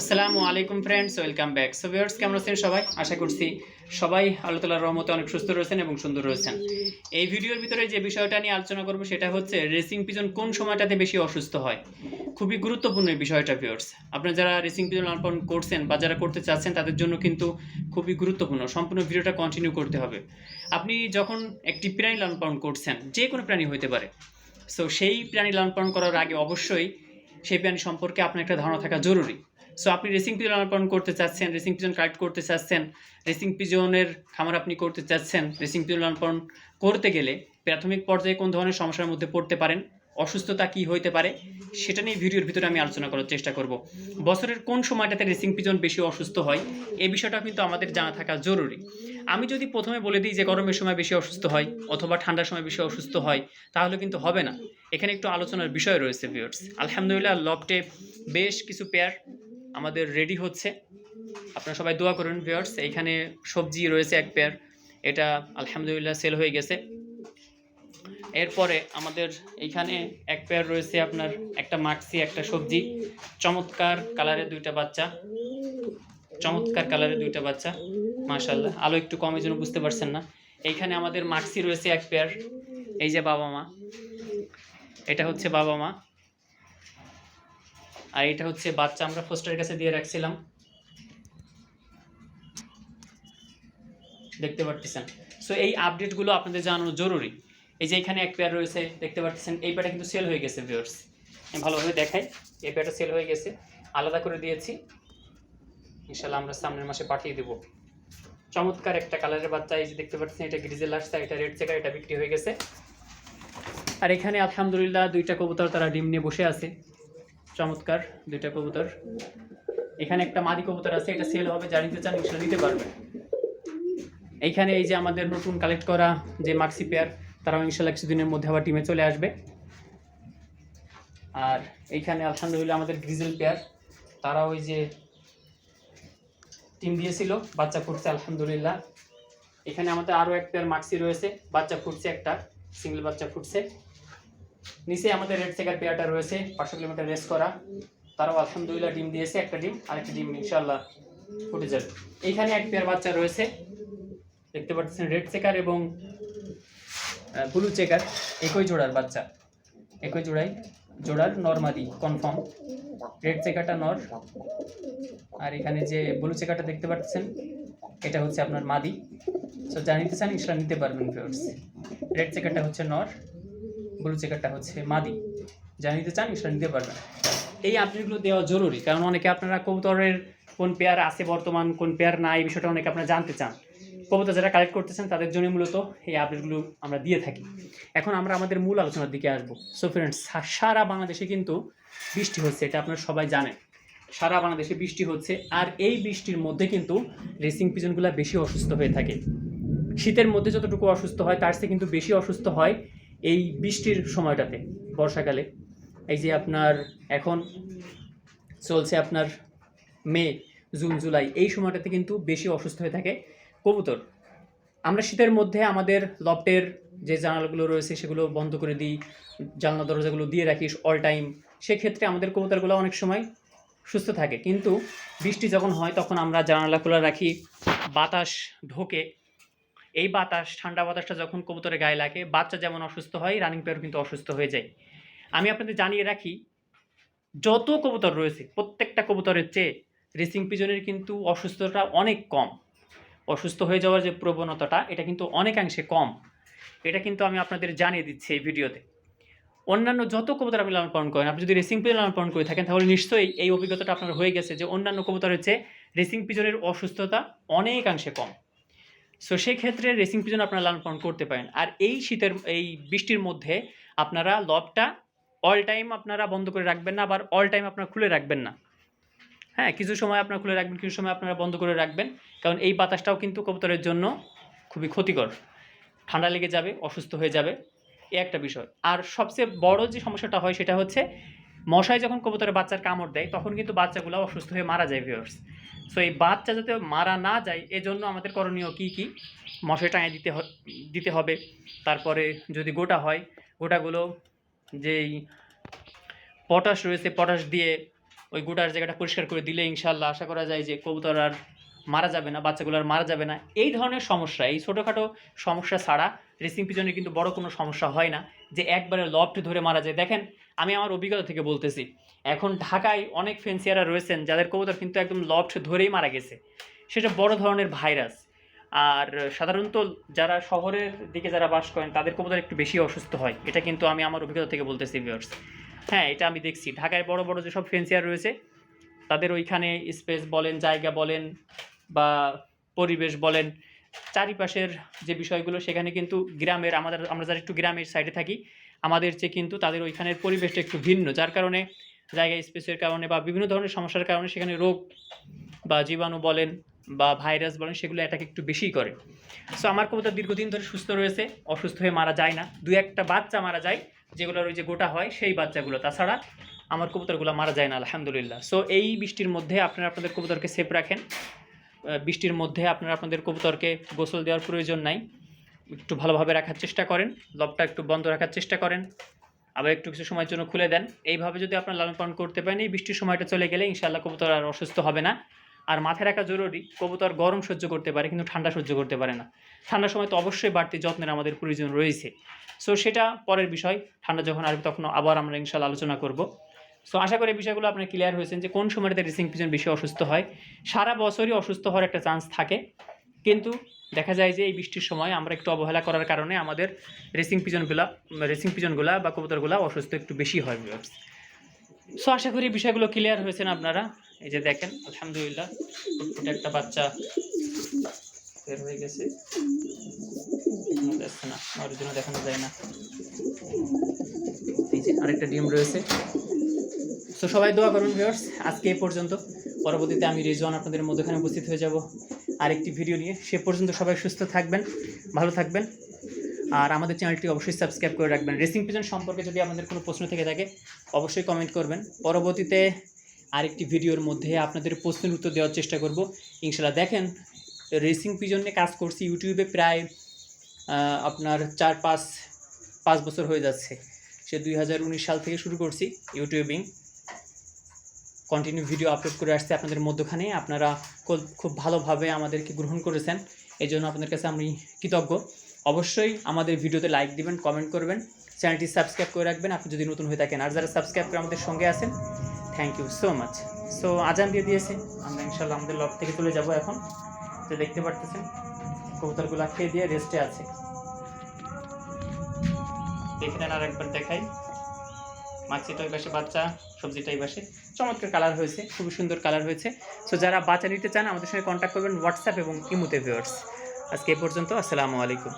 আসসালামু আলাইকুম friends welcome back so viewers কেমন আছেন সবাই? আশা করছি সবাই আল্লাহ তালার রহমতে অনেক সুস্থ রয়েছেন এবং সুন্দর রয়েছেন। এই ভিডিওর ভিতরে যে বিষয়টা নিয়ে আলোচনা করব সেটা হচ্ছে রেসিং পিজন কোন সময়টাতে বেশি অসুস্থ হয়। খুবই গুরুত্বপূর্ণ এই বিষয়টা ভিউয়ার্স আপনারা যারা রেসিং পিজন লালন করছেন বা যারা করতে চাচ্ছেন, তাদের জন্য কিন্তু খুবই গুরুত্বপূর্ণ। সম্পূর্ণ ভিডিওটা কন্টিনিউ করতে হবে। আপনি যখন একটি প্রাণী লালন পালন করছেন, যে কোনো প্রাণী হতে পারে। সো সেই প্রাণী লালন পালন করার আগে অবশ্যই সেই প্রাণী সম্পর্কে আপনার একটা ধারণা থাকা জরুরি। সো আপনি রেসিং পিজন লালন করতে চাচ্ছেন রেসিং পিজন কালেক্ট করতে চাচ্ছেন রেসিং পিজনের খামার আপনি করতে চাচ্ছেন রেসিং পিজন লালন করতে গেলে প্রাথমিক পর্যায়ে কোন ধরনের সমস্যার মধ্যে পড়তে পারেন, অসুস্থতা কি হইতে পারে, সেটা নিয়ে ভিডিওর ভিতরে আমি আলোচনা করার চেষ্টা করব। বছরের কোন সময়টাতে রেসিং পিজন বেশি অসুস্থ হয় এই বিষয়টা কিন্তু আমাদের জানা থাকা জরুরি। আমি যদি প্রথমে বলে দিই যে গরমের সময় বেশি অসুস্থ হয় অথবা ঠান্ডার সময় বেশি অসুস্থ হয়, তাহলে কিন্তু হবে না। এখানে একটু আলোচনার বিষয় রয়েছে ভিউয়ার্স আলহামদুলিল্লাহ লকটে বেশ কিছু পেয়ার আমাদের রেডি হচ্ছে। আপনারা সবাই দোয়া করুন ভিউয়ার্স এইখানে সবজি রয়েছে এক পেয়ার এটা আলহামদুলিল্লাহ সেল হয়ে গেছে। এরপরে আমাদের এইখানে এক পেয়ার রয়েছে আপনার একটা মাক্সি একটা সবজি। চমৎকার কালারের দুইটা বাচ্চা। চমৎকার কালারের দুইটা বাচ্চা মাশাল্লাহ আলো একটু কমের জন্য বুঝতে পারছেন না। এইখানে আমাদের মাক্সি রয়েছে এক পেয়ার এই যে বাবা মা। এটা হচ্ছে বাবা মা। আর এটা হচ্ছে বাচ্চা আমরা পোস্টারের কাছে দিয়ে রাখছিলাম। দেখতে পারতেছেন। সো এই আপডেটগুলো আপনাদের জানানো জরুরি। এই যে এখানে এক পেয়ার রয়েছে, দেখতে পাচ্ছেন এই পেয়ারটা কিন্তু সেল হয়ে গেছে ভিউয়ার্স আমি ভালোভাবে দেখাই, এই পেয়ারটা সেল হয়ে গেছে। আলাদা করে দিয়েছি। ইনশাল্লাহ আমরা সামনের মাসে পাঠিয়ে দেবো। চমৎকার একটা কালারের বাচ্চা, এই যে দেখতে পাচ্ছেন এটা গ্রিজেল আসছে এটা রেড চেকার এটা বিক্রি হয়ে গেছে। আর এখানে আলহামদুলিল্লাহ দুইটা কবুতর তারা ডিম নিয়ে বসে আছে। চমৎকার দুইটা কবুতর। এখানে একটা মাদি কবুতর আছে, এটা সেল হবে যা নিতে চান ইনশাল্লাহ নিতে পারবেন। এইখানে এই যে আমাদের নতুন কালেক্ট করা যে মাক্সি পেয়ার তারাও ইনশাল্লাহ কিছুদিনের মধ্যে আবার টিমে চলে আসবে। আর এইখানে আলহামদুলিল্লাহ আমাদের গ্রিজেল পেয়ার তারাও ওই যে টিম দিয়েছিল, বাচ্চা ফুটছে আলহামদুলিল্লাহ। এখানে আমাদের আরও এক পেয়ার মাক্সি রয়েছে, বাচ্চা ফুটছে একটা সিঙ্গেল বাচ্চা ফুটছে নিচে আমাদের রেড চেকার পেয়ারটা রয়েছে, পাঁচশো কিলোমিটার রেস করা। তারাও আলহামদুলিল্লাহ ডিম দিয়েছে, একটা ডিম আর একটা ডিম ইনশাল্লাহ ফুটে যাবে। এইখানে এক পেয়ার বাচ্চা রয়েছে, দেখতে পাচ্ছেন রেড চেকার এবং ব্লু চেকার একই জোড়ার বাচ্চা। একই জোড়াই, জোড়ার নর্মাদি কনফার্ম রেড চেকারটা নর। আর এখানে যে ব্লু চেকারটা দেখতে পাচ্ছেন, এটা হচ্ছে আপনার মাদি। সো যা নিতে চান ইসরা নিতে পারবেন ফিওর্স রেড চেকারটা হচ্ছে নর। ব্লু চেকারটা হচ্ছে মাদি। যা নিতে চান ইসরা নিতে পারবেন। এই আপডেটগুলো দেওয়া জরুরি, কারণ অনেকে আপনারা কবুতরের কোন পেয়ার আছে বর্তমান, কোন পেয়ার নাই, এই বিষয়টা অনেকে আপনারা জানতে চান। কবুতর যারা কালেক্ট করতেছেন, তাদের জন্য মূলত এই আপডেটগুলো আমরা দিয়ে থাকি। এখন আমরা আমাদের মূল আলোচনার দিকে আসব। সো ফ্রেন্ডস সারা বাংলাদেশে কিন্তু বৃষ্টি হচ্ছে, এটা আপনারা সবাই জানেন। সারা বাংলাদেশে বৃষ্টি হচ্ছে, আর এই বৃষ্টির মধ্যে কিন্তু রেসিং পিজনগুলো বেশি অসুস্থ হয়ে থাকে। শীতের মধ্যে যতটুকু অসুস্থ হয়, তার চেয়ে কিন্তু বেশি অসুস্থ হয় এই বৃষ্টির সময়টাতে, বর্ষাকালে। এই যে আপনার এখন চলছে আপনার মে, জুন, জুলাই, এই সময়টাতে কিন্তু বেশি অসুস্থ হয়ে থাকে কবুতর। আমরা শীতের মধ্যে আমাদের লফটের যে জানালাগুলো রয়েছে সেগুলো বন্ধ করে দিই, জানলা দরজাগুলো দিয়ে রাখি অল টাইম সেক্ষেত্রে আমাদের কবুতরগুলো অনেক সময় সুস্থ থাকে। কিন্তু বৃষ্টি যখন হয় তখন আমরা জানালা খোলা রাখি, বাতাস ঢোকে। এই বাতাস, ঠান্ডা বাতাসটা যখন কবুতরের গায়ে লাগে, বাচ্চা যেমন অসুস্থ হয় রানিং পেয়ার কিন্তু অসুস্থ হয়ে যায়। আমি আপনাদের জানিয়ে রাখি, যত কবুতর রয়েছে, প্রত্যেকটা কবুতরের চেয়ে রেসিং পিজনের কিন্তু অসুস্থতা অনেক কম। অসুস্থ হয়ে যাওয়ার যে প্রবণতাটা, এটা কিন্তু অনেকাংশে কম। এটা কিন্তু আমি আপনাদের জানিয়ে দিচ্ছি এই ভিডিওতে। অন্যান্য যত কবুতর আপনি লালন পালন করেন, আপনি যদি রেসিং পিজন লালন পালন করে থাকেন, তাহলে নিশ্চয়ই এই অভিজ্ঞতাটা আপনার হয়ে গেছে যে অন্যান্য কবুতরের চেয়ে রেসিং পিজনের অসুস্থতা অনেকাংশে কম। সো সেই ক্ষেত্রে রেসিং পিজন আপনারা লালন পালন করতে পারেন। আর এই শীতের, এই বৃষ্টির মধ্যে আপনারা লবটা অল টাইম আপনারা বন্ধ করে রাখবেন না, আবার অল টাইম আপনারা খুলে রাখবেন না। হ্যাঁ কিছু সময় আপনারা খুলে রাখবেন, কিছু সময় আপনারা বন্ধ করে রাখবেন। কারণ এই বাতাসটাও কিন্তু কবুতরের জন্য খুবই ক্ষতিকর। ঠান্ডা লেগে যাবে, অসুস্থ হয়ে যাবে, এ একটা বিষয়। আর সবচেয়ে বড় যে সমস্যাটা হয় সেটা হচ্ছে, মশায় যখন কবুতরের বাচ্চার কামড় দেয়, তখন কিন্তু বাচ্চাগুলো অসুস্থ হয়ে মারা যায় ভিউয়ার্স সো এই বাচ্চা যাতে মারা না যায়, এজন্য আমাদের করণীয় কি কি? মশা টাঙিয়ে দিতে দিতে হবে। তারপরে যদি গোটা হয়, গোটাগুলো যেই পটাশ রয়েছে, পটাশ দিয়ে ওই গোটার জায়গাটা পরিষ্কার করে দিলে ইনশাল্লাহ আশা করা যায় যে কবুতর আর মারা যাবে না, বাচ্চাগুলো আর মারা যাবে না। এই ধরনের সমস্যা, এই ছোটোখাটো সমস্যা ছাড়া রেসিং পিজনে কিন্তু বড় কোনো সমস্যা হয় না যে একবারে লফট ধরে মারা যায়। দেখেন, আমি আমার অভিজ্ঞতা থেকে বলতেছি, এখন ঢাকায় অনেক ফেন্সিয়ারা রয়েছেন যাদের কবুতর কিন্তু একদম লফট ধরেই মারা গেছে। সেটা বড় ধরনের ভাইরাস আর সাধারণত যারা শহরের দিকে যারা বাস করেন, তাদের কবুতর একটু বেশি অসুস্থ হয়। এটা কিন্তু আমি আমার অভিজ্ঞতা থেকে বলতেছি ভিউয়ার্স হ্যাঁ এটা আমি দেখছি। ঢাকায় বড় বড় যেসব ফেন্সিয়ার রয়েছে, তাদের ওইখানে স্পেস বলেন, জায়গা বলেন বা পরিবেশ বলেন, চারিপাশের যে বিষয়গুলো সেখানে কিন্তু গ্রামের, আমাদের, আমরা যারা একটু গ্রামের সাইডে থাকি, আমাদের চেয়ে কিন্তু তাদের ওইখানের পরিবেশটা একটু ভিন্ন। যার কারণে জায়গা স্পেসের কারণে বা বিভিন্ন ধরনের সমস্যার কারণে সেখানে রোগ বা জীবাণু বলেন বা ভাইরাস বলেন সেগুলো এটাকে একটু বেশিই করে। সো আমার কবুতর দীর্ঘদিন ধরে সুস্থ রয়েছে, অসুস্থ হয়ে মারা যায় না। দু একটা বাচ্চা মারা যায়, যেগুলোর ওই যে গোটা হয় সেই বাচ্চাগুলো। তাছাড়া আমার কবুতরগুলো মারা যায় না, আলহামদুলিল্লাহ। সো এই বৃষ্টির মধ্যে আপনারা আপনাদের কবুতরকে সেফ রাখেন। বৃষ্টির মধ্যে আপনারা আপনাদের কবুতরকে গোসল দেওয়ার প্রয়োজন নাই। একটু ভালোভাবে রাখার চেষ্টা করেন, লবটা একটু বন্ধ রাখার চেষ্টা করেন। আবার একটু কিছু সময়ের জন্য খুলে দেন। এইভাবে যদি আপনার লালন পালন করতে পারেন, এই বৃষ্টির সময়টা চলে গেলে ইনশাল্লাহ কবুতর আর অসুস্থ হবে না। আর মাথায় রাখা জরুরি, কবুতর গরম সহ্য করতে পারে, কিন্তু ঠান্ডা সহ্য করতে পারে না। ঠান্ডার সময় তো অবশ্যই বাড়তি যত্নের আমাদের প্রয়োজন রয়েছে। সো সেটা পরের বিষয়। ঠান্ডা যখন আসবে, তখন আবার আমরা ইনশাল্লাহ আলোচনা করব। সো আশা করি বিষয়গুলো আপনার ক্লিয়ার হয়েছেন যে কোন সময়টাতে রেসিং পিজন বেশি অসুস্থ হয়। সারা বছরই অসুস্থ হওয়ার একটা চান্স থাকে। কিন্তু দেখা যায় যে এই বৃষ্টির সময় আমরা একটু অবহেলা করার কারণে আমাদের রেসিং পিজনগুলা রেসিং পিজনগুলা বা কবুতরগুলা অসুস্থ একটু বেশি হয় viewers। সো আশা করি বিষয়গুলো ক্লিয়ার হয়েছেন আপনারা। এই যে দেখেন, আলহামদুলিল্লাহ ফুটফুটে একটা বাচ্চা বের হয়ে গেছে। না, আমার জন্য দেখানো যায় না। এই যে আরেকটা ডিম রয়েছে। তো সবাই দোয়া করুন ভিউয়ার্স আজকে এই পর্যন্ত। পরবর্তীতে আমি রেজওয়ান আপনাদের মধ্যখানে উপস্থিত হয়ে যাব আরেকটি ভিডিও নিয়ে। সে পর্যন্ত সবাই সুস্থ থাকবেন, ভালো থাকবেন। আর আমাদের চ্যানেলটি অবশ্যই সাবস্ক্রাইব করে রাখবেন। রেসিং পিজন সম্পর্কে যদি আপনাদের কোনো প্রশ্ন থেকে থাকে, অবশ্যই কমেন্ট করবেন। পরবর্তীতে আরেকটি ভিডিওর মধ্যে আপনাদের প্রশ্নের উত্তর দেওয়ার চেষ্টা করব। ইনশাল্লাহ দেখেন রেসিং পিজন নিয়ে কাজ করছি ইউটিউবে প্রায় আপনার চার পাঁচ পাঁচ বছর হয়ে যাচ্ছে। সে দুই হাজার উনিশ সাল থেকে শুরু করছি ইউটিউবিং কন্টিনিউ ভিডিও আপলোড করে আসছে আপনাদের মধ্যখানে। আপনারা খুব- ভালোভাবে আমাদেরকে গ্রহণ করেছেন। এই জন্য আপনাদের কাছে আমি কৃতজ্ঞ। অবশ্যই আমাদের ভিডিওতে লাইক দিবেন কমেন্ট করবেন, চ্যানেলটি সাবস্ক্রাইব করে রাখবেন। আপনি যদি নতুন হয়ে থাকেন, আর যারা সাবস্ক্রাইব করে আমাদের সঙ্গে আছেন thank you so much so আজান দিয়ে দিয়েছে। আমরা ইনশাল্লাহ আমাদের লক থেকে চলে যাব এখন। যে দেখতে পারতেছেন, কবুতরগুলো খেয়ে দিয়ে রেস্টে আছে। দেখে নেন আর একবার দেখাই মাছিটা ওই পাশে, বাচ্চা সবজিটা এই চমৎকার কালার হয়েছে, খুবই সুন্দর কালার হয়েছে। সো যারা বাচ্চা নিতে চান, আমাদের সঙ্গে কন্ট্যাক্ট করবেন হোয়াটসঅ্যাপ এবং ইমুতে ভিওর্স আজকে এ পর্যন্ত, আসসালামু আলাইকুম।